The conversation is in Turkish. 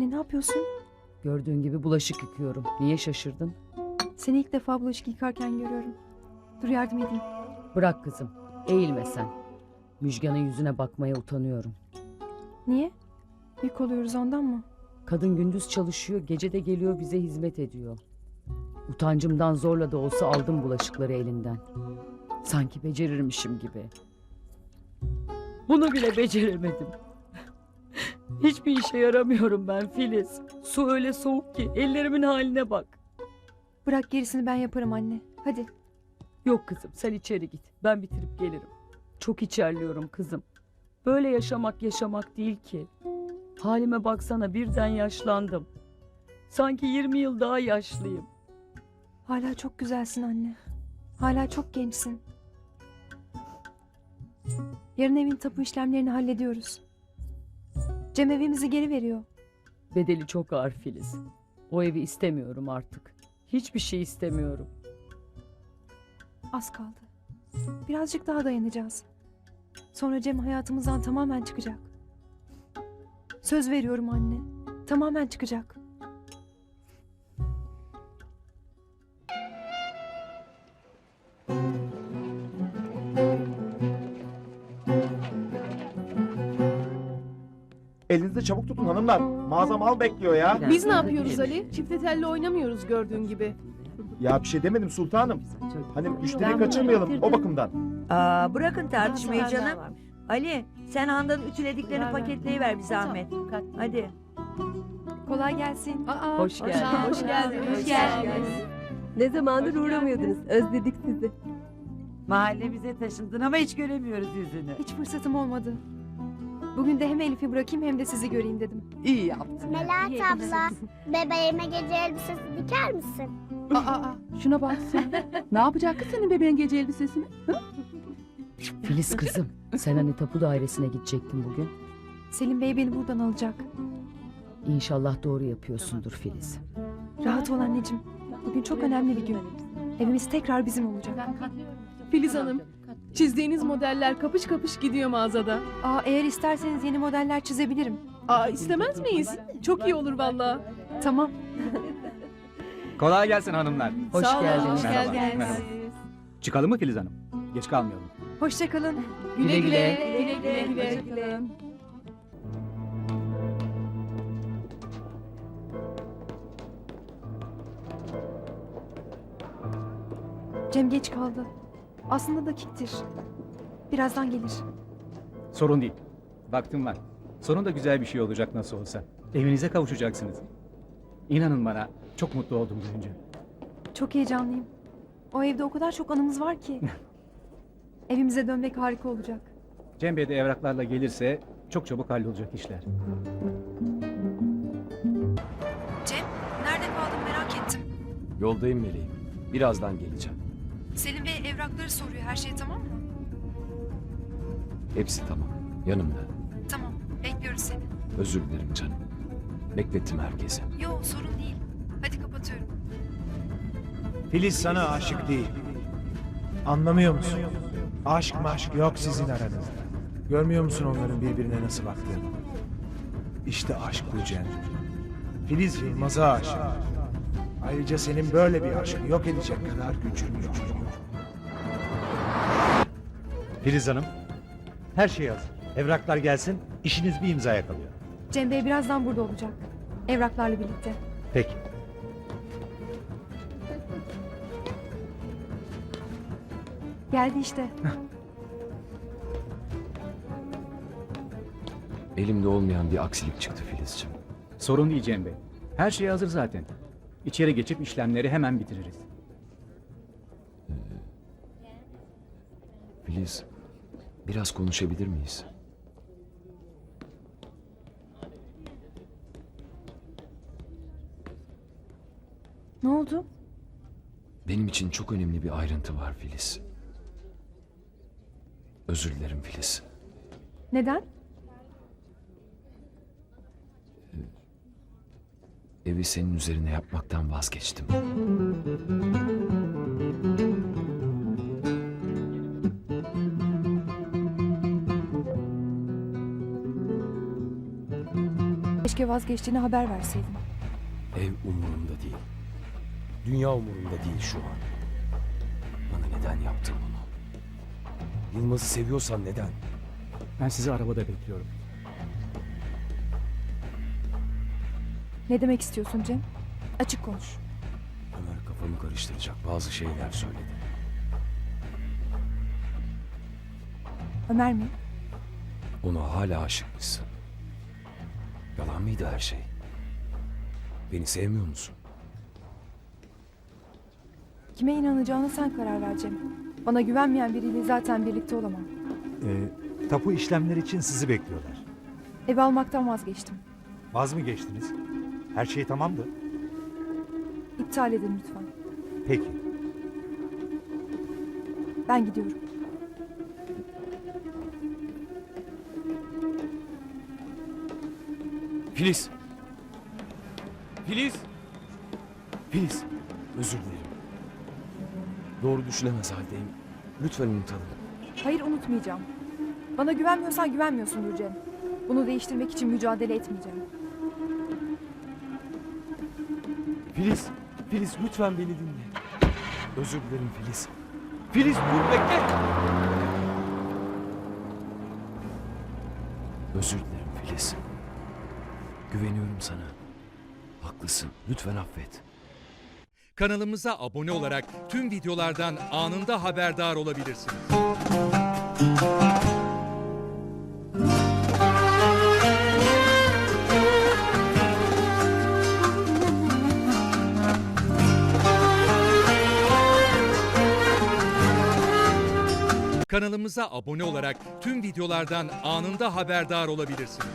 Anne ne yapıyorsun? Gördüğün gibi bulaşık yıkıyorum. Niye şaşırdın? Seni ilk defa bulaşık yıkarken görüyorum. Dur yardım edeyim. Bırak kızım. Eğilme sen. Müjgan'ın yüzüne bakmaya utanıyorum. Niye? Yük oluyoruz ondan mı? Kadın gündüz çalışıyor, gece de geliyor bize hizmet ediyor. Utancımdan zorla da olsa aldım bulaşıkları elinden. Sanki becerirmişim gibi. Bunu bile beceremedim. Hiçbir işe yaramıyorum ben Filiz. Su öyle soğuk ki ellerimin haline bak. Bırak gerisini ben yaparım anne. Hadi. Yok kızım sen içeri git. Ben bitirip gelirim. Çok içerliyorum kızım. Böyle yaşamak yaşamak değil ki. Halime baksana birden yaşlandım. Sanki 20 yıl daha yaşlıyım. Hala çok güzelsin anne. Hala çok gençsin. Yarın evin tapu işlemlerini hallediyoruz. Cem evimizi geri veriyor. Bedeli çok ağır Filiz. O evi istemiyorum artık. Hiçbir şey istemiyorum. Az kaldı. Birazcık daha dayanacağız. Sonra Cem hayatımızdan tamamen çıkacak. Söz veriyorum anne. Tamamen çıkacak. Elinizde çabuk tutun hanımlar. Mağaza mal bekliyor ya. Biz ne yapıyoruz Ali? Çifte telli oynamıyoruz gördüğün gibi. Ya bir şey demedim sultanım. Hani müşteriyi kaçırmayalım o bakımdan. Aa, bırakın tartışmayı canım. Ali sen Handan'ın ütülediklerini paketleyiver bir zahmet. Hadi. Kolay gelsin. Aa, Hoş geldin. Hoş geldin. Hoş geldiniz. Ne zamandır uğramıyordunuz. Özledik sizi. Mahallemize taşındın ama hiç göremiyoruz yüzünü. Hiç fırsatım olmadı. Bugün de hem Elif'i bırakayım hem de sizi göreyim dedim. İyi yaptın. Melahat abla, bebeğime gece elbisesi diker misin? Aa, aa, şuna bak sen. ne yapacak kız senin bebeğin gece elbisesini? Filiz kızım sen hani tapu dairesine gidecektin bugün. Selim Bey beni buradan alacak. İnşallah doğru yapıyorsundur Filiz. Rahat ol anneciğim. Bugün çok önemli bir gün. Evimiz tekrar bizim olacak. Filiz Hanım, çizdiğiniz modeller kapış kapış gidiyor mağazada. Aa, eğer isterseniz yeni modeller çizebilirim. Aa istemez miyiz? Çok iyi olur valla. Tamam. Kolay gelsin hanımlar. Hoş Sağ olun, geldiniz. Hoş Merhaba, geldiniz. merhaba. Çıkalım mı Filiz Hanım? Geç kalmayalım. Hoşçakalın. Güle Güle güle. Güle güle. Hoşçakalın. Cem geç kaldı. Aslında dakiktir. Birazdan gelir. Sorun değil. Vaktim var. Sonunda güzel bir şey olacak nasıl olsa. Evinize kavuşacaksınız. İnanın bana çok mutlu oldum duyunca. Çok heyecanlıyım. O evde o kadar çok anımız var ki. Evimize dönmek harika olacak. Cem Bey de evraklarla gelirse çok çabuk hallolacak işler. Cem, nerede kaldın merak ettim. Yoldayım meleğim. Birazdan geleceğim. Selim Bey evrakları soruyor. Her şey tamam mı? Hepsi tamam. Yanımda. Tamam. Bekliyoruz seni. Özür dilerim canım. Beklettim herkesi. Yo sorun değil. Hadi kapatıyorum. Filiz sana aşık değil. Anlamıyor musun? Aşk maşk yok sizin aranızda. Görmüyor musun onların birbirine nasıl baktığını? İşte aşk bu Cem. Filiz Yılmaz'a aşık. Ayrıca senin böyle bir aşkı yok edecek kadar gücün yok. Filiz Hanım, her şey hazır. Evraklar gelsin, işiniz bir imzaya kalıyor. Cem Bey birazdan burada olacak. Evraklarla birlikte. Peki. Geldi işte. Elimde olmayan bir aksilik çıktı Filizciğim. Sorun değil Cem Bey. Her şey hazır zaten. İçeri geçip işlemleri hemen bitiririz. Filiz, biraz konuşabilir miyiz? Ne oldu? Benim için çok önemli bir ayrıntı var Filiz. Özür dilerim Filiz. Neden? Evi senin üzerine yapmaktan vazgeçtim. Keşke vazgeçtiğini haber verseydim. Ev umurumda değil. Dünya umurumda değil şu an. Bana neden yaptın bunu? Yılmaz'ı seviyorsan neden? Ben sizi arabada bekliyorum. Ne demek istiyorsun Cem? Açık konuş. Ömer kafamı karıştıracak bazı şeyler söyledi. Ömer mi? Ona hala aşıkmışsın. Yalan mıydı her şey? Beni sevmiyor musun? Kime inanacağını sen karar ver Cem. Bana güvenmeyen biriyle zaten birlikte olamam. Ee, tapu işlemleri için sizi bekliyorlar. Ev almaktan vazgeçtim. Vaz mı geçtiniz? Her şey tamamdı. İptal edin lütfen. Peki. Ben gidiyorum. Filiz! Filiz! Filiz! Özür dilerim. Doğru düşünemez haldeyim. Lütfen unutalım. Hayır unutmayacağım. Bana güvenmiyorsan güvenmiyorsundur Cem. Bunu değiştirmek için mücadele etmeyeceğim. Filiz! Filiz lütfen beni dinle. Özür dilerim Filiz. Filiz dur bekle! Özür dilerim Filiz. Güveniyorum sana. Haklısın. Lütfen affet. Kanalımıza abone olarak tüm videolardan anında haberdar olabilirsiniz. Kanalımıza abone olarak tüm videolardan anında haberdar olabilirsiniz.